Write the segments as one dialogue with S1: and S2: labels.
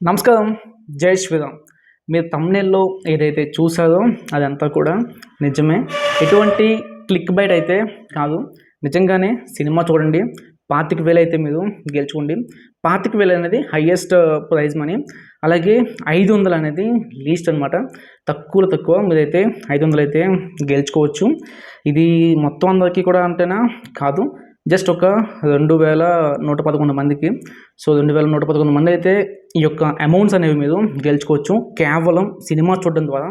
S1: నమస్కారం. జై శ్రీరామ్. మీరు తమ్నేల్లో ఏదైతే చూసారో అదంతా కూడా నిజమే. ఎటువంటి క్లిక్ బైట్ అయితే కాదు. నిజంగానే సినిమా చూడండి. పాతిక వేలు అయితే మీరు గెలుచుకోండి. పాతిక వేలు అనేది హయ్యెస్ట్ ప్రైజ్ మనీ. అలాగే ఐదు వందలు అనేది లీస్ట్ అనమాట తక్కువలో తక్కువ మీరైతే ఐదు వందలు అయితే గెలుచుకోవచ్చు. ఇది మొత్తం అందరికీ కూడా అంటేనా కాదు. జస్ట్ ఒక రెండు వేల నూట పదకొండు మందికి. సో రెండు వేల నూట పదకొండు మంది అయితే ఈ యొక్క అమౌంట్స్ అనేవి మీరు గెలుచుకోవచ్చు. కేవలం సినిమా చూడడం ద్వారా.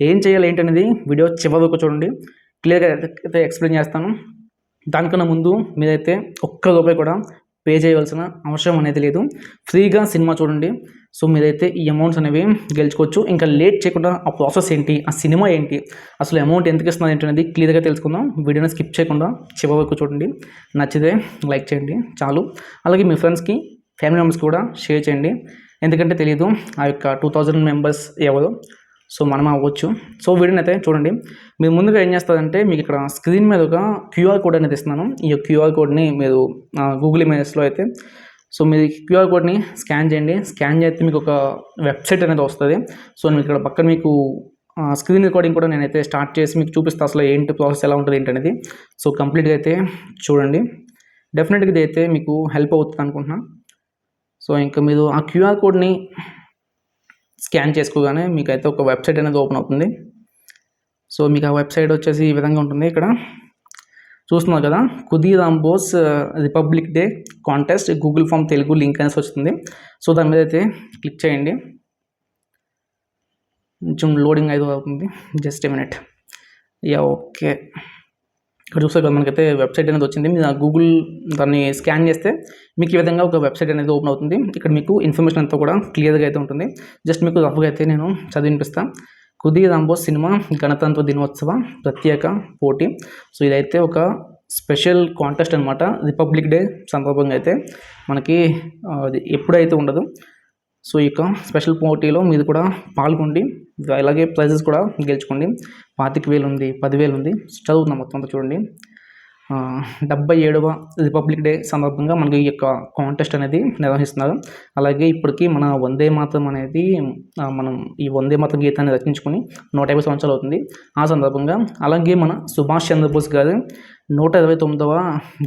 S1: ఏం చేయాలి ఏంటనేది వీడియో చివరి వరకు చూడండి. క్లియర్గా అయితే ఎక్స్ప్లెయిన్ చేస్తాను. దానికన్నా ముందు మీరైతే ఒక్క రూపాయి కూడా పే చేయవలసిన అవసరం అనేది లేదు. ఫ్రీగా సినిమా చూడండి. సో మీరైతే ఈ అమౌంట్స్ అనేవి గెలుచుకోవచ్చు. ఇంకా లేట్ చేయకుండా ఆ ప్రాసెస్ ఏంటి? ఆ సినిమా ఏంటి? అసలు అమౌంట్ ఎందుకు ఇస్తున్నారు ఏంటి అనేది క్లియర్గా తెలుసుకుందాం. వీడియోని స్కిప్ చేయకుండా చివరి వరకు చూడండి. నచ్చితే లైక్ చేయండి. చాలు. అలాగే మీ ఫ్రెండ్స్కి ఫ్యామిలీ మెంబర్స్కి కూడా షేర్ చేయండి. ఎందుకంటే తెలియదు ఆ యొక్క టూ థౌజండ్ మెంబర్స్ ఎవరు? సో మనం అవ్వచ్చు. సో వీడియోని అయితే చూడండి. మీరు ముందుగా ఏం చేస్తారంటే మీకు ఇక్కడ స్క్రీన్ మీద ఒక క్యూఆర్ కోడ్ అనేది ఇస్తున్నాను. ఈ క్యూఆర్ కోడ్ని మీరు గూగుల్ ఇమేజెస్లో అయితే సో మీరు క్యూఆర్ కోడ్ని స్కాన్ చేయండి. స్కాన్ చేస్తే మీకు ఒక వెబ్సైట్ అనేది వస్తుంది. సో మీకు ఇక్కడ పక్కన మీకు స్క్రీన్ రికార్డింగ్ కూడా నేనైతే స్టార్ట్ చేసి మీకు చూపిస్తాను అసలు ఏంటి ప్రాసెస్ ఎలా ఉంటుంది ఏంటి అనేది. సో కంప్లీట్గా అయితే చూడండి. డెఫినెట్గా ఇది అయితే మీకు హెల్ప్ అవుతుంది అనుకుంటున్నాను సో ఇంకా మీరు ఆ క్యూఆర్ కోడ్ని స్కాన్ చేసుకోగానే మీకైతే ఒక వెబ్సైట్ అనేది ఓపెన్ అవుతుంది. సో మీకు ఆ వెబ్సైట్ వచ్చేసి ఈ విధంగా ఉంటుంది ఇక్కడ. చూస్తున్నారు కదా Khudiram Bose Republic Day contest Google form Telugu link అనేసి వస్తుంది. సో దాని మీద అయితే క్లిక్ చేయండి. కొంచెం లోడింగ్ అయితే అవుతుంది. Just a minute. Yeah okay. ఇక్కడ చూస్తే కదా మనకైతే వెబ్సైట్ అనేది వచ్చింది. మీరు గూగుల్ దాన్ని స్కాన్ చేస్తే మీకు ఈ విధంగా ఒక వెబ్సైట్ అనేది ఓపెన్ అవుతుంది. ఇక్కడ మీకు ఇన్ఫర్మేషన్ అంతా కూడా క్లియర్గా అయితే ఉంటుంది. జస్ట్ మీకు రఫ్గా అయితే నేను చదివినిపిస్తాను కుది రాంబోస్ సినిమా గణతంత్ర దినోత్సవ ప్రత్యేక పోటీ. సో ఇదైతే ఒక స్పెషల్ కాంటెస్ట్ అనమాట రిపబ్లిక్ డే సందర్భంగా అయితే మనకి అది ఎప్పుడైతే ఉండదు సో ఈ యొక్క స్పెషల్ పోటీలో మీరు కూడా పాల్గొండి. అలాగే ప్రైజెస్ కూడా గెలుచుకోండి. పాతిక వేలు ఉంది పదివేలు ఉంది చదువుతున్నాం మొత్తం అంతా చూడండి. డెబ్బై ఏడవ రిపబ్లిక్ డే సందర్భంగా మనకి ఈ యొక్క కాంటెస్ట్ అనేది నిర్వహిస్తున్నారు. అలాగే ఇప్పటికీ మన వందే మాతరం అనేది మనం ఈ వందే మాతరం గీతాన్ని రచించుకొని నూట యాభై సంవత్సరాలు అవుతుంది. ఆ సందర్భంగా అలాగే మన సుభాష్ చంద్రబోస్ గారి నూట ఇరవై తొమ్మిదవ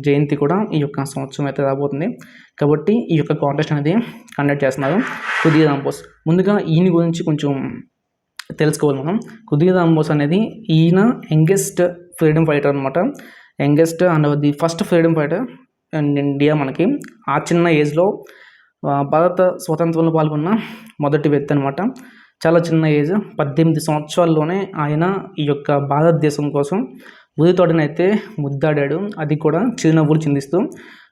S1: జయంతి కూడా ఈ యొక్క సంవత్సరం అయితే రాబోతుంది. కాబట్టి ఈ యొక్క కాంటెస్ట్ అనేది కండక్ట్ చేస్తున్నారు కుదీ రాంబోస్. ముందుగా ఈయన గురించి కొంచెం తెలుసుకోవాలి మనం. కుదీ రాంబోస్ అనేది ఈయన యంగెస్ట్ ఫ్రీడమ్ ఫైటర్ అనమాట youngest and the first freedom fighter and India మనకి. ఆ చిన్న ఏజ్లో భారత స్వతంత్రంలో పాల్గొన్న మొదటి వ్యక్తి అనమాట చాలా చిన్న ఏజ్ పద్దెనిమిది సంవత్సరాల్లోనే ఆయన ఈ యొక్క భారతదేశం కోసం ఉదితోడనైతే ముద్దాడాడు. అది కూడా చిరునవ్వులు చిందిస్తూ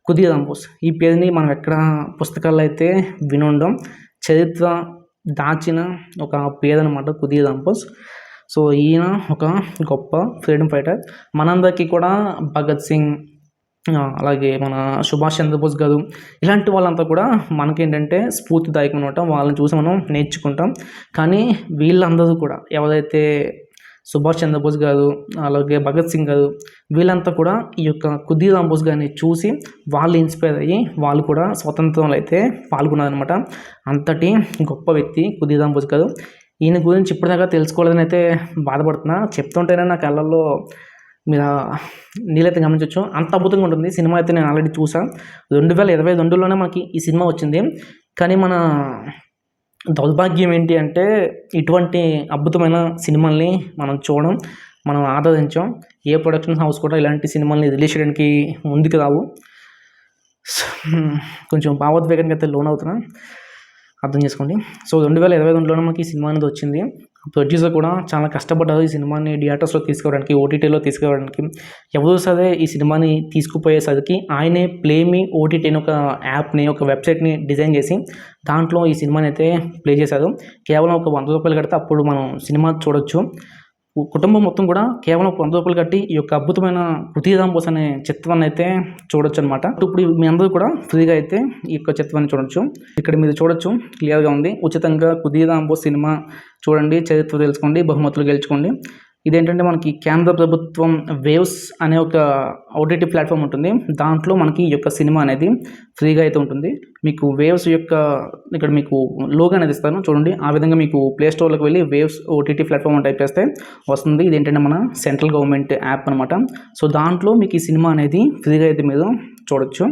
S1: కుదీ రాంబోస్ ఈ పేరుని మనం ఎక్కడ పుస్తకాల్లో అయితే వినుండం చరిత్ర దాచిన ఒక పేరు అనమాట కుదీ రాంబోస్ సో ఈయన ఒక గొప్ప ఫ్రీడమ్ ఫైటర్. మనందరికీ కూడా భగత్ సింగ్ అలాగే మన సుభాష్ చంద్రబోస్ గారు ఇలాంటి వాళ్ళంతా కూడా మనకేంటంటే స్ఫూర్తిదాయకం అనమాట. వాళ్ళని చూసి మనం నేర్చుకుంటాం. కానీ వీళ్ళందరూ కూడా ఎవరైతే సుభాష్ చంద్రబోస్ గారు అలాగే భగత్ సింగ్ గారు వీళ్ళంతా కూడా ఈ యొక్క కుదీరామ్ బోస్ గారిని చూసి వాళ్ళు ఇన్స్పైర్ అయ్యి వాళ్ళు కూడా స్వతంత్రంలో అయితే పాల్గొన్నారనమాట అంతటి గొప్ప వ్యక్తి కుదీరామ్ బోస్ గారు. ఈయన గురించి ఇప్పటిదాకా తెలుసుకోలేదని అయితే బాధపడుతున్నా. చెప్తుంటేనే నా కళ్ళల్లో మీరు నీళ్ళైతే గమనించవచ్చు అంత అద్భుతంగా ఉంటుంది. సినిమా అయితే నేను ఆల్రెడీ చూసాను రెండు వేల ఇరవై రెండులోనే మనకి ఈ సినిమా వచ్చింది. కానీ మన దౌర్భాగ్యం ఏంటి అంటే ఇటువంటి అద్భుతమైన సినిమాల్ని మనం చూడడం మనం ఆదరించాం ఏ ప్రొడక్షన్ హౌస్ కూడా ఇలాంటి సినిమాల్ని రిలీజ్ చేయడానికి ముందుకు రావు. కొంచెం భావోద్వేగానికి అయితే లోన్ అవుతున్నాను అర్థం చేసుకోండి. సో రెండు వేల ఇరవై రెండులోనే మనకి ఈ సినిమా అనేది వచ్చింది. ప్రొడ్యూసర్ కూడా చాలా కష్టపడ్డారు ఈ సినిమాని థియేటర్స్లో తీసుకురావడానికి ఓటీటీలో తీసుకురావడానికి. ఎవరు సరే ఈ సినిమాని తీసుకుపోయేసరికి ఆయనే ప్లేమి ఓటీటీ అని ఒక యాప్ని ఒక వెబ్సైట్ని డిజైన్ చేసి దాంట్లో ఈ సినిమాని అయితే ప్లే చేశారు. కేవలం ఒక వంద రూపాయలు కడితే అప్పుడు మనం సినిమా చూడొచ్చు. కుటుంబం మొత్తం కూడా కేవలం వంద రూపాయలు కట్టి ఈ యొక్క అద్భుతమైన పృథ్వీరామ్ బోస్ అనే చిత్రాన్ని అయితే చూడొచ్చు అనమాట ఇప్పుడు మీ అందరూ కూడా ఫ్రీగా అయితే ఈ యొక్క చిత్రాన్ని చూడొచ్చు. ఇక్కడ మీరు చూడొచ్చు క్లియర్గా ఉంది. ఉచితంగా కుదీరామ్ బోస్ సినిమా చూడండి చరిత్ర తెలుసుకోండి బహుమతులు గెలుచుకోండి. ఇదేంటంటే మనకి కేంద్ర ప్రభుత్వం వేవ్స్ అనే ఒక ఓటీటీ ప్లాట్ఫామ్ ఉంటుంది. దాంట్లో మనకి ఈ యొక్క సినిమా అనేది ఫ్రీగా అయితే ఉంటుంది. మీకు వేవ్స్ యొక్క ఇక్కడ మీకు లోగో అనేది ఇస్తాను. చూడండి ఆ విధంగా మీకు ప్లే స్టోర్లోకి వెళ్ళి వేవ్స్ ఓటీటీ ప్లాట్ఫామ్ అని టైప్ చేస్తే వస్తుంది. ఇది ఏంటంటే మన సెంట్రల్ గవర్నమెంట్ యాప్ అనమాట సో దాంట్లో మీకు ఈ సినిమా అనేది ఫ్రీగా అయితే మీరు చూడొచ్చు.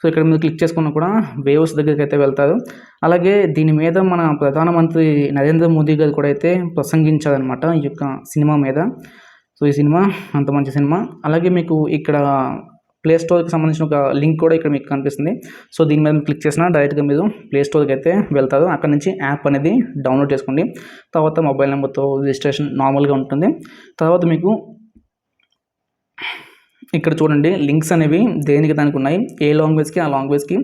S1: సో ఇక్కడ మీరు క్లిక్ చేసుకున్నా కూడా వేవ్స్ దగ్గరికి అయితే వెళ్తారు. అలాగే దీని మీద మన ప్రధానమంత్రి నరేంద్ర మోదీ గారు కూడా అయితే ప్రసంగించారనమాట ఈ యొక్క సినిమా మీద. సో ఈ సినిమా అంత మంచి సినిమా. అలాగే మీకు ఇక్కడ ప్లే స్టోర్కి సంబంధించిన ఒక లింక్ కూడా ఇక్కడ మీకు కనిపిస్తుంది. సో దీని మీద క్లిక్ చేసినా డైరెక్ట్గా మీరు ప్లే స్టోర్కి అయితే వెళ్తారు. అక్కడ నుంచి యాప్ అనేది డౌన్లోడ్ చేసుకోండి. తర్వాత మొబైల్ నెంబర్తో రిజిస్ట్రేషన్ నార్మల్గా ఉంటుంది. తర్వాత మీకు ఇక్కడ చూడండి లింక్స్ అనేవి దేనికి దానికి ఉన్నాయి? ఏ లాంగ్వేజ్కి ఆ లాంగ్వేజ్కి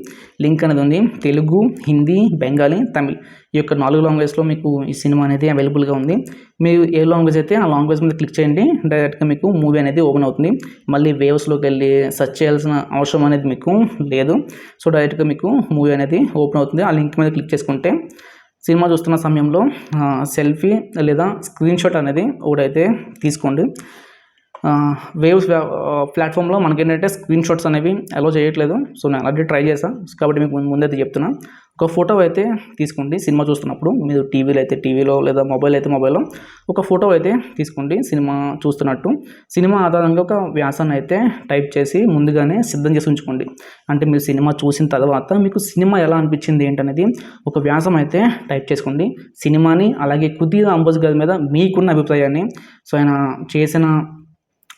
S1: లింక్ అనేది ఉంది. తెలుగు హిందీ బెంగాలీ తమిళ్. ఈ యొక్క నాలుగు లాంగ్వేజ్లో మీకు ఈ సినిమా అనేది అవైలబుల్గా ఉంది. మీరు ఏ లాంగ్వేజ్ అయితే ఆ లాంగ్వేజ్ మీద క్లిక్ చేయండి డైరెక్ట్గా మీకు మూవీ అనేది ఓపెన్ అవుతుంది. మళ్ళీ వేవ్స్లోకి వెళ్ళి సెర్చ్ చేయాల్సిన అవసరం అనేది మీకు లేదు. సో డైరెక్ట్గా మీకు మూవీ అనేది ఓపెన్ అవుతుంది. ఆ లింక్ మీద క్లిక్ చేసుకుంటే సినిమా చూస్తున్న సమయంలో సెల్ఫీ లేదా స్క్రీన్ షాట్ అనేది ఒకటైతే తీసుకోండి. వేవ్స్ ప్లాట్ఫామ్లో మనకి ఏంటంటే స్క్రీన్ షాట్స్ అనేవి అలో చేయట్లేదు. సో నేను ఆల్రెడీ ట్రై చేశాను కాబట్టి మీకు ముందైతే చెప్తున్నా. ఒక ఫోటో అయితే తీసుకోండి సినిమా చూస్తున్నప్పుడు. మీరు టీవీలో అయితే టీవీలో లేదా మొబైల్ అయితే మొబైల్లో ఒక ఫోటో అయితే తీసుకోండి సినిమా చూస్తున్నట్టు. సినిమా ఆధారంగా ఒక వ్యాసాన్ని అయితే టైప్ చేసి ముందుగానే సిద్ధం చేసి ఉంచుకోండి. అంటే మీరు సినిమా చూసిన తర్వాత మీకు సినిమా ఎలా అనిపించింది ఏంటనేది ఒక వ్యాసం అయితే టైప్ చేసుకోండి. సినిమాని అలాగే కుదిర అంబోజ్ గారి మీద మీకున్న అభిప్రాయాన్ని. సో ఆయన చేసిన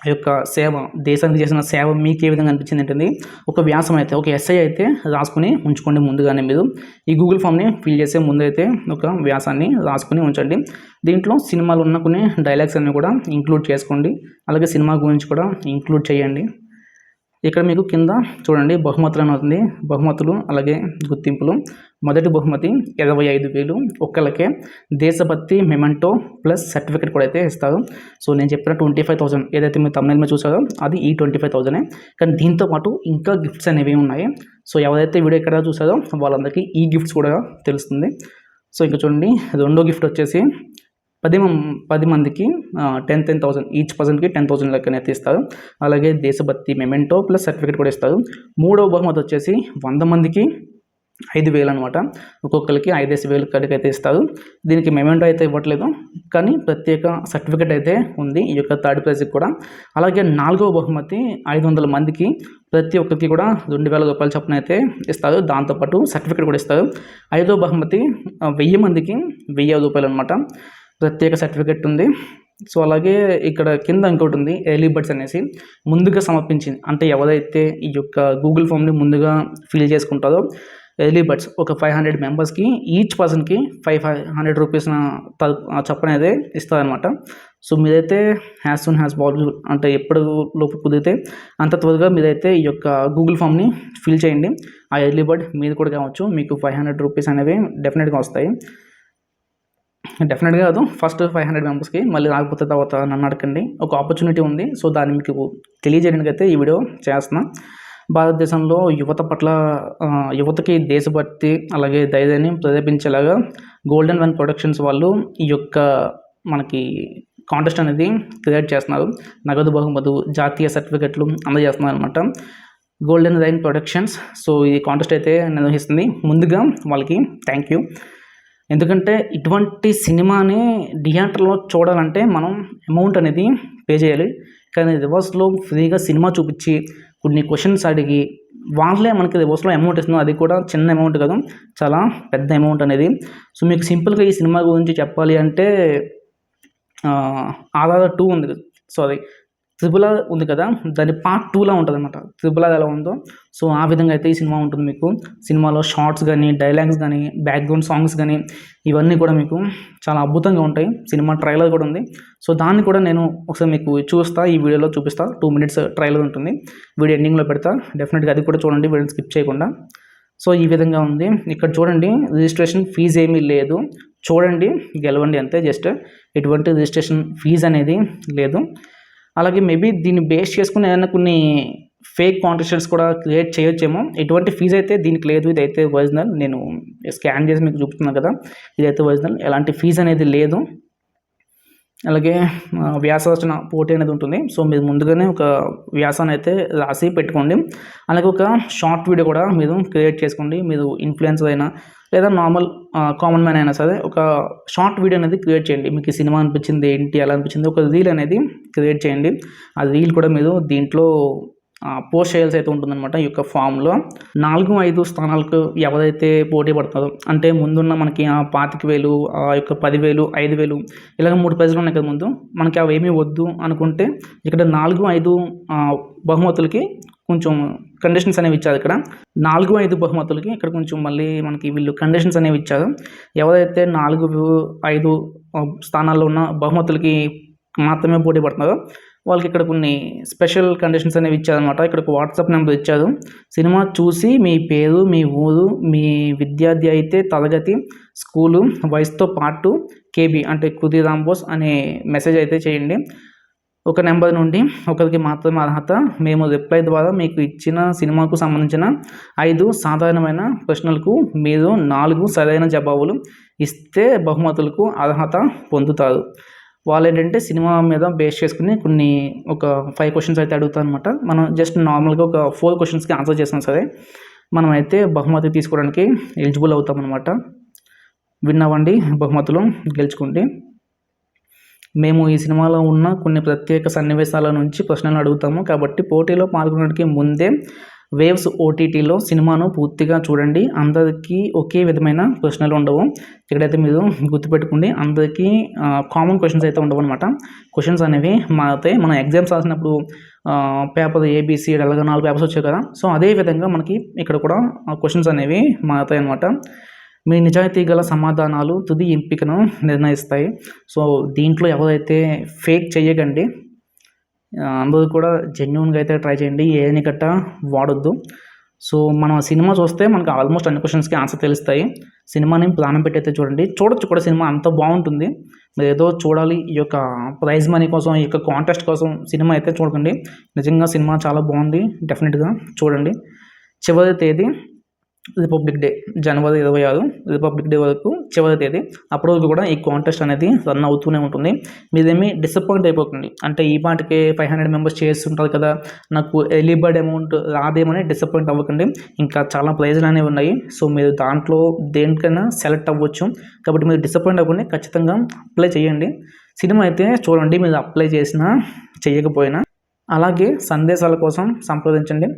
S1: ఆ యొక్క సేవ దేశానికి చేసిన సేవ మీకు ఏ విధంగా అనిపించింది ఏంటంటే ఒక వ్యాసం అయితే ఒక ఎస్ఐ అయితే రాసుకుని ఉంచుకోండి ముందుగానే మీరు. ఈ గూగుల్ ఫామ్ని ఫిల్ చేసే ముందు అయితే ఒక వ్యాసాన్ని రాసుకుని ఉంచండి. దీంట్లో సినిమాలు ఉన్న కొన్ని డైలాగ్స్ అన్నీ కూడా ఇంక్లూడ్ చేసుకోండి. అలాగే సినిమా గురించి కూడా ఇంక్లూడ్ చేయండి. ఇక్కడ మీకు కింద చూడండి బహుమతులు అని అవుతుంది బహుమతులు అలాగే గుర్తింపులు. మొదటి బహుమతి ఇరవై ఐదు వేలు. ఒక్కళ్ళకే దేశభక్తి మెమెంటో ప్లస్ సర్టిఫికేట్ కూడా అయితే ఇస్తారు. సో నేను చెప్పిన ట్వంటీ ఫైవ్ థౌసండ్ ఏదైతే మీరు తమిళ మీద చూసారో అది ఈ ట్వంటీ ఫైవ్ థౌసండే. కానీ దీంతో పాటు ఇంకా గిఫ్ట్స్ అనేవి ఉన్నాయి. సో ఎవరైతే వీడియో ఎక్కడ చూసారో వాళ్ళందరికీ ఈ గిఫ్ట్స్ కూడా తెలుస్తుంది. సో ఇంకా చూడండి రెండో గిఫ్ట్ వచ్చేసి పది పది మందికి టెన్ టెన్ థౌసండ్ ఈచ్ పర్సన్కి టెన్ థౌసండ్ లెక్కన అయితే ఇస్తారు. అలాగే దేశభక్తి మెమెంటో ప్లస్ సర్టిఫికేట్ కూడా ఇస్తారు. మూడవ బహుమతి వచ్చేసి వంద మందికి ఐదు వేలు అనమాట ఒక్కొక్కరికి ఐదేసి వేలు కడికి అయితే ఇస్తారు. దీనికి మెమెంటో అయితే ఇవ్వట్లేదు. కానీ ప్రత్యేక సర్టిఫికేట్ అయితే ఉంది ఈ యొక్క థర్డ్ ప్రైజ్కి కూడా. అలాగే నాలుగవ బహుమతి ఐదు వందల మందికి ప్రతి ఒక్కరికి కూడా రెండు వేల రూపాయల చొప్పున అయితే ఇస్తారు. దాంతోపాటు సర్టిఫికేట్ కూడా ఇస్తారు. ఐదో బహుమతి వెయ్యి మందికి వెయ్యి రూపాయలు అనమాట ప్రత్యేక సర్టిఫికెట్ ఉంది. సో అలాగే ఇక్కడ కింద ఇంకోటి ఉంది ఎర్లీ బర్డ్స్ అనేసి. ముందుగా సమర్పించింది అంటే ఎవరైతే ఈ యొక్క గూగుల్ ఫామ్ని ముందుగా ఫిల్ చేసుకుంటారో ఎర్లీ బర్డ్స్ ఒక ఫైవ్ హండ్రెడ్ మెంబర్స్కి ఈచ్ పర్సన్కి ఫైవ్ ఫైవ్ హండ్రెడ్ రూపీస్ చొప్పున అయితే ఇస్తారనమాట సో మీరైతే హ్యాస్ సూన్ హ్యాస్ పాసిబుల్ అంటే ఎప్పుడు లోపు కుదిరితే అంత త్వరగా మీరైతే ఈ యొక్క గూగుల్ ఫామ్ని ఫిల్ చేయండి. ఆ ఎర్లీ బర్డ్ మీది కూడా కావచ్చు మీకు ఫైవ్ హండ్రెడ్ రూపీస్ అనేవి డెఫినెట్గా వస్తాయి. డెఫినెట్గా కాదు ఫస్ట్ ఫైవ్ హండ్రెడ్ మెంబర్స్కి మళ్ళీ రాకపోతే తర్వాత నన్ను అడగండి. ఒక ఆపర్చునిటీ ఉంది సో దాన్ని మీకు తెలియజేయడానికి అయితే ఈ వీడియో చేస్తున్నాను భారతదేశంలో యువత పట్ల యువతకి దేశభక్తి అలాగే ధైర్యాన్ని ప్రేరేపించేలాగా గోల్డెన్ వన్ ప్రొడక్షన్స్ వాళ్ళు ఈ యొక్క మనకి కాంటెస్ట్ అనేది క్రియేట్ చేస్తున్నారు. నగదు బహుమతు జాతీయ సర్టిఫికెట్లు అందజేస్తున్నారు అనమాట గోల్డెన్ రైన్ ప్రొడక్షన్స్ సో ఈ కాంటెస్ట్ అయితే నిర్వహిస్తుంది. ముందుగా వాళ్ళకి థ్యాంక్ యూ ఎందుకంటే ఇటువంటి సినిమాని థియేటర్లో చూడాలంటే మనం అమౌంట్ అనేది పే చేయాలి. కానీ రివర్స్లో ఫ్రీగా సినిమా చూపించి కొన్ని క్వశ్చన్స్ అడిగి వాళ్ళే మనకి రివర్స్లో అమౌంట్ ఇస్తున్నారు అది కూడా చిన్న అమౌంట్ కాదు చాలా పెద్ద అమౌంట్ అనేది. సో మీకు సింపుల్గా ఈ సినిమా గురించి చెప్పాలి అంటే ఆధార్ టూ ఉంది సారీ త్రిబుల ఉంది కదా దాని పార్ట్ టూలా ఉంటుంది అనమాట త్రిబుల ఎలా ఉందో. సో ఆ విధంగా అయితే ఈ సినిమా ఉంటుంది మీకు. సినిమాలో షార్ట్స్ కానీ డైలాగ్స్ కానీ బ్యాక్గ్రౌండ్ సాంగ్స్ కానీ ఇవన్నీ కూడా మీకు చాలా అద్భుతంగా ఉంటాయి. సినిమా ట్రైలర్ కూడా ఉంది. సో దాన్ని కూడా నేను ఒకసారి మీకు చూస్తా ఈ వీడియోలో చూపిస్తా. టూ మినిట్స్ ట్రైలర్ ఉంటుంది. వీడియో ఎండింగ్లో పెడతా. డెఫినెట్గా అది కూడా చూడండి వీడియో స్కిప్ చేయకుండా. సో ఈ విధంగా ఉంది. ఇక్కడ చూడండి రిజిస్ట్రేషన్ ఫీజు ఏమీ లేదు. చూడండి గెలవండి అంతే. జస్ట్ ఎటువంటి రిజిస్ట్రేషన్ ఫీజు అనేది లేదు. అలాగే మేబీ దీన్ని బేస్ చేసుకుని ఏదైనా కొన్ని ఫేక్ కాంటెస్టెంట్స్ కూడా క్రియేట్ చేయొచ్చేమో. ఎటువంటి ఫీజు అయితే దీనికి లేదు ఇదైతే ఒరిజినల్ నేను స్కాన్ చేసి మీకు చూపుతున్నాను కదా. ఇదైతే ఒరిజినల్ ఎలాంటి ఫీజు అనేది లేదు. అలాగే వ్యాస రచన పోటీ అనేది ఉంటుంది. సో మీరు ముందుగానే ఒక వ్యాసాన్ని అయితే రాసి పెట్టుకోండి. అలాగే ఒక షార్ట్ వీడియో కూడా మీరు క్రియేట్ చేసుకోండి. మీరు ఇన్ఫ్లుయెన్సర్ అయినా లేదా నార్మల్ కామన్ మ్యాన్ అయినా సరే ఒక షార్ట్ వీడియో అనేది క్రియేట్ చేయండి. మీకు సినిమా అనిపించింది ఏంటి ఎలా అనిపించింది ఒక రీల్ అనేది క్రియేట్ చేయండి. ఆ రీల్ కూడా మీరు దీంట్లో పోస్ట్ చేయాల్సి అయితే ఉంటుందన్నమాట ఈ యొక్క ఫామ్లో. నాలుగు ఐదు స్థానాలకు ఎవరైతే పోటీ పడతారో అంటే ముందున్న మనకి ఆ పాతిక వేలు ఆ యొక్క పదివేలు ఐదు వేలు ఇలాగ మూడు ప్రైజ్లు ఉన్నాయి కదా ముందు. మనకి అవి ఏమీ వద్దు అనుకుంటే ఇక్కడ నాలుగు ఐదు బహుమతులకి కొంచెం కండిషన్స్ అనేవి ఇచ్చారు ఇక్కడ. నాలుగు ఐదు బహుమతులకి ఇక్కడ కొంచెం మళ్ళీ మనకి వీళ్ళు కండిషన్స్ అనేవి ఇచ్చారు. ఎవరైతే నాలుగు ఐదు స్థానాల్లో ఉన్న బహుమతులకి మాత్రమే పోటీ పడుతున్నారో వాళ్ళకి ఇక్కడ కొన్ని స్పెషల్ కండిషన్స్ అనేవి ఇచ్చారనమాట ఇక్కడ ఒక వాట్సాప్ నెంబర్ ఇచ్చారు. సినిమా చూసి మీ పేరు మీ ఊరు మీ విద్యార్థి అయితే తరగతి స్కూలు వయసుతో పాటు కేబీ అంటే కుది రాంబోస్ అనే మెసేజ్ అయితే చేయండి. ఒక నెంబర్ నుండి ఒకరికి మాత్రమే అర్హత. మేము రిప్లై ద్వారా మీకు ఇచ్చిన సినిమాకు సంబంధించిన ఐదు సాధారణమైన ప్రశ్నలకు మీరు నాలుగు సరైన జవాబులు ఇస్తే బహుమతులకు అర్హత పొందుతారు. వాళ్ళు ఏంటంటే సినిమా మీద బేస్ చేసుకుని కొన్ని ఒక ఫైవ్ క్వశ్చన్స్ అయితే అడుగుతారు అనమాట మనం జస్ట్ నార్మల్గా ఒక ఫోర్ క్వశ్చన్స్కి ఆన్సర్ చేసినా సరే మనం అయితే బహుమతి తీసుకోవడానికి ఎలిజిబుల్ అవుతాం అనమాట విన్ బహుమతులు గెలుచుకోండి. మేము ఈ సినిమాలో ఉన్న కొన్ని ప్రత్యేక సన్నివేశాల నుంచి ప్రశ్నలు అడుగుతాము. కాబట్టి పోటీలో పాల్గొనడానికి ముందే వేవ్స్ ఓటీటీలో సినిమాను పూర్తిగా చూడండి. అందరికీ ఒకే విధమైన ప్రశ్నలు ఉండవు. ఇక్కడైతే మీరు గుర్తుపెట్టుకోండి. అందరికీ కామన్ క్వశ్చన్స్ అయితే ఉండవు అనమాట క్వశ్చన్స్ అనేవి మారుతాయి మనం ఎగ్జామ్స్ రాసినప్పుడు పేపర్ ఏబీసీ అలాగే నాలుగు పేపర్స్ వచ్చాయి కదా. సో అదే విధంగా మనకి ఇక్కడ కూడా క్వశ్చన్స్ అనేవి మారుతాయి అనమాట మీ నిజాయితీ గల సమాధానాలు తుది ఎంపికను నిర్ణయిస్తాయి. సో దీంట్లో ఎవరైతే ఫేక్ చేయకండి అందరూ కూడా జెన్యున్గా అయితే ట్రై చేయండి. ఏని గట్ట వాడొద్దు. సో మనం సినిమా చూస్తే మనకు ఆల్మోస్ట్ అన్ని క్వశ్చన్స్కి ఆన్సర్ తెలుస్తాయి. సినిమాని ప్రాణం పెట్టి అయితే చూడండి. చూడొచ్చు కూడా సినిమా అంత బాగుంటుంది. మీరు ఏదో చూడాలి. ఈ యొక్క ప్రైజ్ మనీ కోసం ఈ యొక్క కాంటెస్ట్ కోసం సినిమా అయితే చూడకండి. నిజంగా సినిమా చాలా బాగుంది. డెఫినెట్గా చూడండి. చివరి తేదీ రిపబ్లిక్ డే జనవరి ఇరవై ఆరు రిపబ్లిక్ డే వరకు చివరి తేదీ. అప్పటి వరకు కూడా ఈ కాంటెస్ట్ అనేది రన్ అవుతూనే ఉంటుంది. మీరేమీ డిసప్పాయింట్ అయిపోతుంది అంటే ఈ పాటికి ఫైవ్ హండ్రెడ్ మెంబర్స్ చేస్తుంటారు కదా నాకు ఎర్లీ బర్డ్ అమౌంట్ రాదేమని డిసప్పాయింట్ అవ్వకండి. ఇంకా చాలా ప్రైజ్లు అనేవి ఉన్నాయి. సో మీరు దాంట్లో దేనికైనా సెలెక్ట్ అవ్వచ్చు. కాబట్టి మీరు డిసప్పాయింట్ అవ్వకుండా. ఖచ్చితంగా అప్లై చేయండి. సినిమా అయితే చూడండి మీరు అప్లై చేసినా చేయకపోయినా. అలాగే సందేశాల కోసం సంప్రదించండి.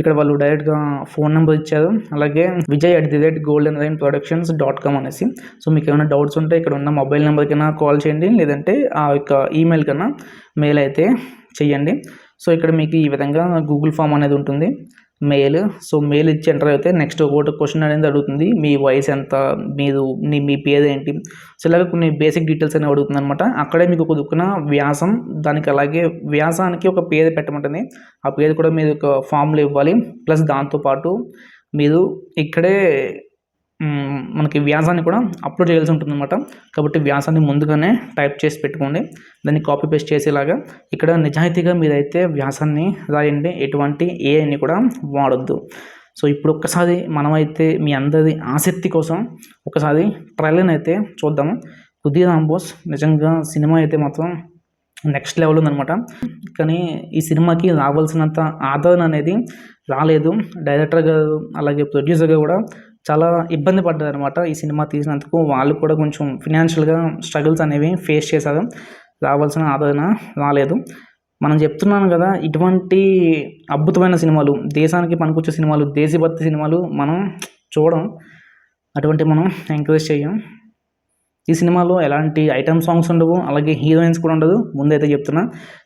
S1: ఇక్కడ వాళ్ళు డైరెక్ట్గా ఫోన్ నెంబర్ ఇచ్చారు. అలాగే Vijay at the rate Golden Rain Productions dot com అనేసి. సో మీకు ఏమైనా డౌట్స్ ఉంటే ఇక్కడ ఉన్న మొబైల్ నెంబర్కైనా కాల్ చేయండి. లేదంటే ఆ యొక్క ఈమెయిల్ కన్నా మెయిల్ అయితే చేయండి సో ఇక్కడ మీకు ఈ విధంగా గూగుల్ ఫామ్ అనేది ఉంటుంది. మెయిల్ సో మెయిల్ ఇచ్చి ఎంటర్ అయితే నెక్స్ట్ ఒకటి క్వశ్చన్ అనేది అడుగుతుంది. మీ వయసు ఎంత? మీరు మీ మీ పేరు ఏంటి సో ఇలాగ కొన్ని బేసిక్ డీటెయిల్స్ అనేవి అడుగుతుంది అనమాట అక్కడే మీకు ఒక దుక్కున వ్యాసం దానికి అలాగే వ్యాసానికి ఒక పేరు పెట్టమంటుంది ఆ పేరు కూడా మీరు ఒక ఫామ్లో ఇవ్వాలి. ప్లస్ దాంతోపాటు మీరు ఇక్కడే మనకి వ్యాసాన్ని కూడా అప్లోడ్ చేయాల్సి ఉంటుంది అనమాట కాబట్టి వ్యాసాన్ని ముందుగానే టైప్ చేసి పెట్టుకోండి. దాన్ని కాపీ పేస్ట్ చేసేలాగా ఇక్కడ నిజాయితీగా మీరైతే వ్యాసాన్ని రాయండి. ఎటువంటి ఏఐని కూడా వాడొద్దు. సో ఇప్పుడు ఒక్కసారి మనమైతే మీ అందరి ఆసక్తి కోసం ఒకసారి ట్రైలర్ని అయితే చూద్దాము కుదీర్ రాంబోస్ నిజంగా సినిమా అయితే మాత్రం నెక్స్ట్ లెవెల్ ఉందనమాట కానీ ఈ సినిమాకి రావాల్సినంత ఆదరణ అనేది రాలేదు. డైరెక్టర్ గారు అలాగే ప్రొడ్యూసర్గా కూడా చాలా ఇబ్బంది పడ్డారు అనమాట ఈ సినిమా తీసినందుకు. వాళ్ళు కూడా కొంచెం ఫినాన్షియల్గా స్ట్రగుల్స్ అనేవి ఫేస్ చేశారు. రావాల్సిన ఆదరణ రాలేదు. మనం చెప్తున్నాను కదా ఇటువంటి అద్భుతమైన సినిమాలు దేశానికి పనికొచ్చే సినిమాలు దేశభక్తి సినిమాలు మనం చూడం. అటువంటి మనం ఎంకరేజ్ చేయం. ఈ సినిమాలో ఎలాంటి ఐటమ్ సాంగ్స్ ఉండవు అలాగే హీరోయిన్స్ కూడా ఉండదు. ముందైతే చెప్తున్నా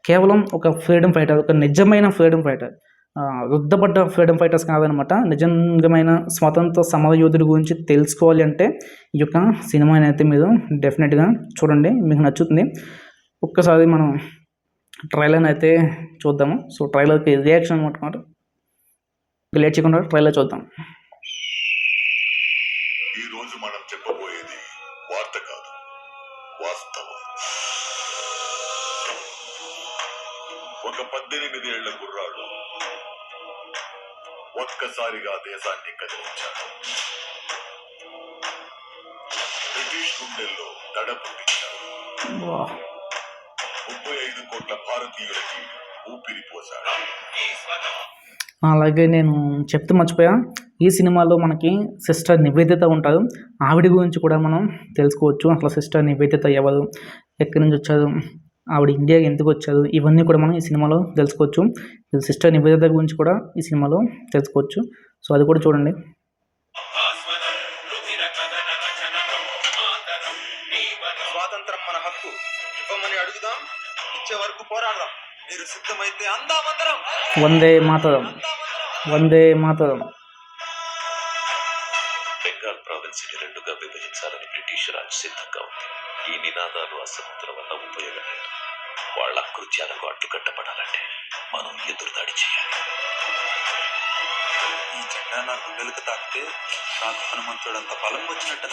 S1: కేవలం ఒక ఫ్రీడమ్ ఫైటర్ ఒక నిజమైన ఫ్రీడమ్ ఫైటర్ రుద్దపడ్డ ఫ్రీడమ్ ఫైటర్స్ కాదనమాట. నిజంగమైన స్వతంత్ర సమరయోధుడి గురించి తెలుసుకోవాలి అంటే ఈ యొక్క సినిమాని అయితే మీరు డెఫినెట్గా చూడండి మీకు నచ్చుతుంది. ఒక్కసారి మనం ట్రైలర్ అయితే చూద్దాము. సో ట్రైలర్కి రియాక్షన్ అనమాట లేట్ చేయకుండా ట్రైలర్ చూద్దాం.
S2: మనం చెప్పబోయేది వార్త కాదు వాస్తవం. ఒక పద్దెనిమిది ఏళ్ళ కుర్రాడు ఒక్కసారిగా దేశాన్ని కదిలించాడు బ్రిటిష్ గుండెల్లో దడ పుట్టించాడు ముప్పై ఐదు కోట్ల భారతీయులకి ఊపిరి పోశాడు
S1: అలాగే నేను చెప్తూ మర్చిపోయా ఈ సినిమాలో మనకి సిస్టర్ నివేదిత ఉంటారు. ఆవిడ గురించి కూడా మనం తెలుసుకోవచ్చు. అసలు సిస్టర్ నివేదిత ఎవరు? ఎక్కడి నుంచి వచ్చారు? ఆవిడ ఇండియాకి ఎందుకు వచ్చారు? ఇవన్నీ కూడా మనం ఈ సినిమాలో తెలుసుకోవచ్చు. సిస్టర్ నివేదిత గురించి కూడా ఈ సినిమాలో తెలుసుకోవచ్చు. సో అది కూడా చూడండి.
S3: స్వాతంత్రం మన హక్కు. ఇవ్వమని అడుగుదాం ఇచ్చే వరకు పోరాడదాం. మీరు సిద్ధమైతే అందామందరం.
S1: వందే మాతరం. వందే మాతరం.
S4: బెంగాల్ ప్రావిన్స్ని రెండుగా విభజించాలని బ్రిటిష్ రాజ్ సిద్ధంగా ఉంది. ఈ నినాదాలు అసమర్థుల వల్ల ఉపయోగం వాళ్ళ కృత్యాలకు అడ్డుకట్టబడాలంటే మనం ఎదురుదాడి చేయాలి.
S3: ఈ జెండా నా గుండెలకు తాకితే నాకు హనుమంతుడంత బలం వచ్చినట్టు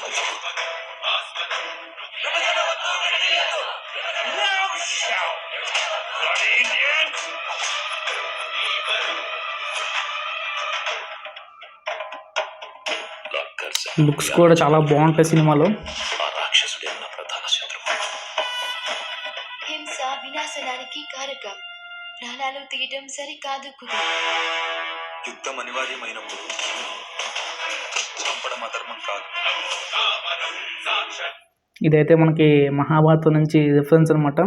S1: లుక్స్ కూడా చాలా బాగుంటాయి సినిమాలో.
S5: సరికాదు కుదు
S3: యుద్ధం అనివార్యమైనప్పుడు చంపడం అధర్మం కాదు.
S1: ఇదైతే మనకి మహాభారతం నుంచి రిఫరెన్స్ అనమాట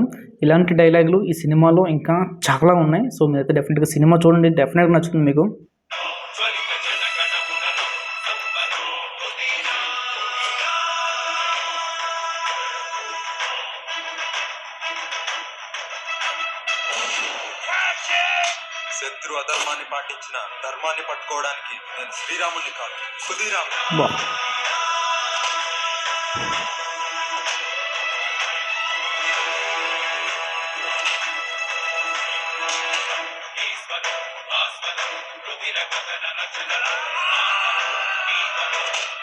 S1: ఇలాంటి డైలాగులు ఈ సినిమాలో ఇంకా చాలా ఉన్నాయి. సో మీరైతే డెఫినెట్గా సినిమా చూడండి. డెఫినెట్గా నచ్చుతుంది మీకు.
S3: శత్రు అధర్మాన్ని పాటించిన ధర్మాన్ని పట్టుకోవడానికి నేను శ్రీరాముని కాదు సుధీరాము
S1: బా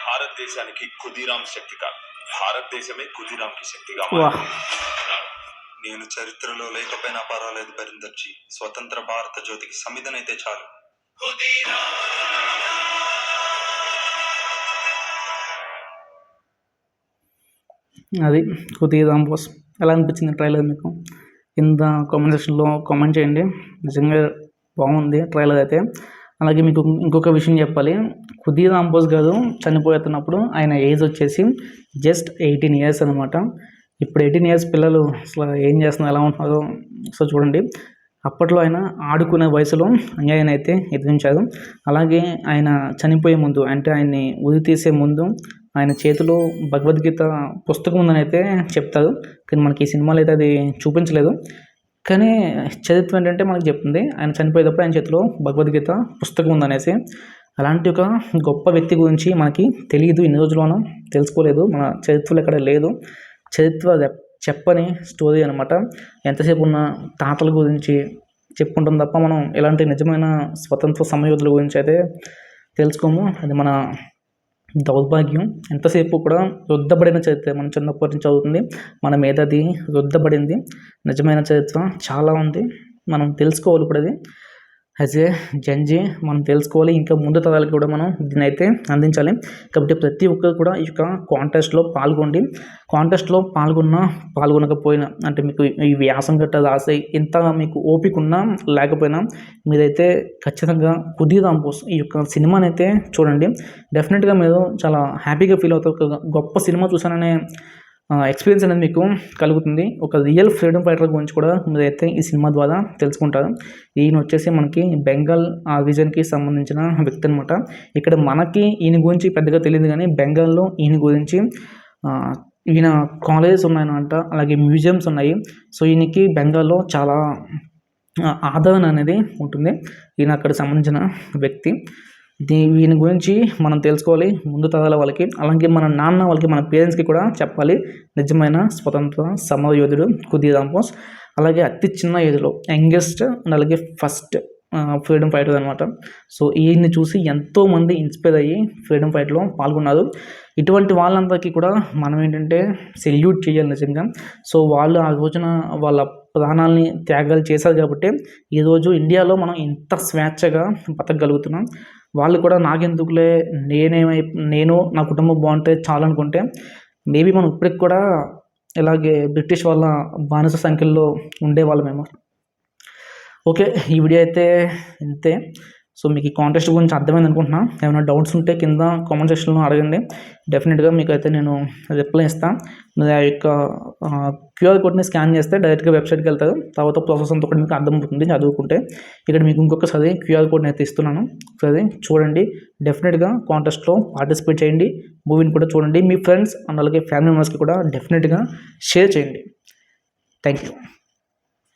S2: భారతదేశానికి ఖుదీరామ్ శక్తి కాదు భారతదేశమే ఖుదీరామ్కి శక్తిగా
S1: వా
S3: నేను చరిత్రలో లేకపోయినా పర్వాలేదు బరిందర్జీ స్వతంత్ర భారత జ్యోతికి సమిధనైతే చాలు.
S1: అది కొద్దిగా బాస్ ఎలా అనిపించింది ట్రైలర్ మీకు? కింద కామెంట్ సెక్షన్లో కామెంట్ చేయండి. నిజంగా బాగుంది ట్రైలర్ అయితే. అలాగే మీకు ఇంకొక విషయం చెప్పాలి. కుదీర్ రాంబోస్ గారు చనిపోతున్నప్పుడు ఆయన ఏజ్ వచ్చేసి జస్ట్ ఎయిటీన్ ఇయర్స్ అనమాట ఇప్పుడు ఎయిటీన్ ఇయర్స్ పిల్లలు అసలు ఏం చేస్తున్నారు ఎలా ఉంటున్నారో సో చూడండి. అప్పట్లో ఆయన ఆడుకునే వయసులో అన్యాయాన్ని అయితే ఎదిరించారు అలాగే ఆయన చనిపోయే ముందు అంటే ఆయన్ని ఉరి తీసే ముందు ఆయన చేతిలో భగవద్గీత పుస్తకం ఉందని అయితే చెప్తారు. కానీ మనకి ఈ సినిమాలో అయితే అది చూపించలేదు. కానీ చరిత్ర ఏంటంటే మనకు చెప్తుంది ఆయన చనిపోయేటప్పుడు ఆయన చేతిలో భగవద్గీత పుస్తకం ఉందనేసి. అలాంటి ఒక గొప్ప వ్యక్తి గురించి మనకి తెలియదు ఇన్ని రోజులు మనం తెలుసుకోలేదు మన చరిత్రలో ఎక్కడ లేదు. చరిత్ర చెప్పని స్టోరీ అనమాట ఎంతసేపు ఉన్న తాతల గురించి చెప్పుకుంటాం తప్ప మనం ఎలాంటి నిజమైన స్వతంత్ర సమయోధుల గురించి అయితే తెలుసుకోము. అది మన దౌర్భాగ్యం. ఎంతసేపు కూడా రుద్దబడిన చరిత్ర మనం చిన్నప్పటి నుంచి అవుతుంది మన మీద అది రుద్దబడింది. నిజమైన చరిత్ర చాలా ఉంది. మనం తెలుసుకోవాలి ఇప్పుడు అది యాజ్ ఏ జంజి మనం తెలుసుకోవాలి. ఇంకా ముందు తరాలకు కూడా మనం దీన్ని అయితే అందించాలి. కాబట్టి ప్రతి ఒక్కరు కూడా ఈ యొక్క కాంటెస్ట్లో పాల్గొండి. కాంటెస్ట్లో పాల్గొన్నా పాల్గొనకపోయినా అంటే మీకు ఈ వ్యాసం గట్ట రాసే ఇంత మీకు ఓపిక ఉన్నా లేకపోయినా మీరైతే ఖచ్చితంగా కుదీరాం పోస్ ఈ యొక్క సినిమాని అయితే చూడండి డెఫినెట్గా మీరు చాలా హ్యాపీగా ఫీల్ అవుతారు. ఒక గొప్ప సినిమా చూసాననే ఎక్స్పీరియన్స్ అనేది మీకు కలుగుతుంది. ఒక రియల్ ఫ్రీడమ్ ఫైటర్ గురించి కూడా మీరైతే ఈ సినిమా ద్వారా తెలుసుకుంటారు. ఈయన వచ్చేసి మనకి బెంగాల్ ఆ రీజన్కి సంబంధించిన వ్యక్తి అనమాట ఇక్కడ మనకి ఈయన గురించి పెద్దగా తెలియదు కానీ బెంగాల్లో ఈయన గురించి ఈయన కాలేజెస్ ఉన్నాయన్నమాట. అలాగే మ్యూజియంస్ ఉన్నాయి. సో ఈయనకి బెంగాల్లో చాలా ఆదరణ అనేది ఉంటుంది. ఈయన అక్కడ సంబంధించిన వ్యక్తి. దీ వీని గురించి మనం తెలుసుకోవాలి ముందు తరాల వాళ్ళకి అలాగే మన నాన్న వాళ్ళకి మన పేరెంట్స్కి కూడా చెప్పాలి. నిజమైన స్వతంత్ర సమర యోధుడు కుదీరామ్ బోస్ అలాగే అతి చిన్న ఏజ్లో యంగెస్ట్ అండ్ అలాగే ఫస్ట్ ఫ్రీడమ్ ఫైటర్ అనమాట సో ఈయన్ని చూసి ఎంతోమంది ఇన్స్పైర్ అయ్యి ఫ్రీడమ్ ఫైట్లో పాల్గొన్నారు. ఇటువంటి వాళ్ళందరికీ కూడా మనం ఏంటంటే సెల్యూట్ చేయాలి నిజంగా. సో వాళ్ళు ఆ రోజున వాళ్ళ ప్రాణాలని త్యాగాలు చేశారు కాబట్టి ఈరోజు ఇండియాలో మనం ఇంత స్వేచ్ఛగా బతకగలుగుతున్నాం. వాళ్ళు కూడా నాకెందుకులే? నేనేమై నేను నా కుటుంబం బాగుంటే చాలు అనుకుంటే మేబీ మనం ఇప్పటికి కూడా ఇలాగే బ్రిటిష్ వాళ్ళ బానిస సంఖ్యలో ఉండేవాళ్ళమేమో. ఓకే ఈ వీడియో అయితే ఇంతే. సో మీకు ఈ కాంటెస్ట్ గురించి అర్థమైంది అనుకుంటున్నా. ఏమైనా డౌట్స్ ఉంటే కింద కామెంట్ సెక్షన్లో అడగండి. డెఫినెట్గా మీకు అయితే నేను రిప్లై ఇస్తాను మీరు ఆ యొక్క క్యూఆర్ కోడ్ని స్కాన్ చేస్తే డైరెక్ట్గా వెబ్సైట్కి వెళ్తారు. తర్వాత ప్రాసెస్ అంతా కూడా మీకు అర్థమవుతుంది చదువుకుంటే. ఇక్కడ మీకు ఇంకొకసారి క్యూఆర్ కోడ్ని అయితే ఇస్తున్నాను. సరే చూడండి. డెఫినెట్గా కాంటెస్ట్లో పార్టిసిపేట్ చేయండి. మూవీని కూడా చూడండి. మీ ఫ్రెండ్స్ అండ్ అలాగే ఫ్యామిలీ మెంబర్స్కి కూడా డెఫినెట్గా షేర్ చేయండి. Thank you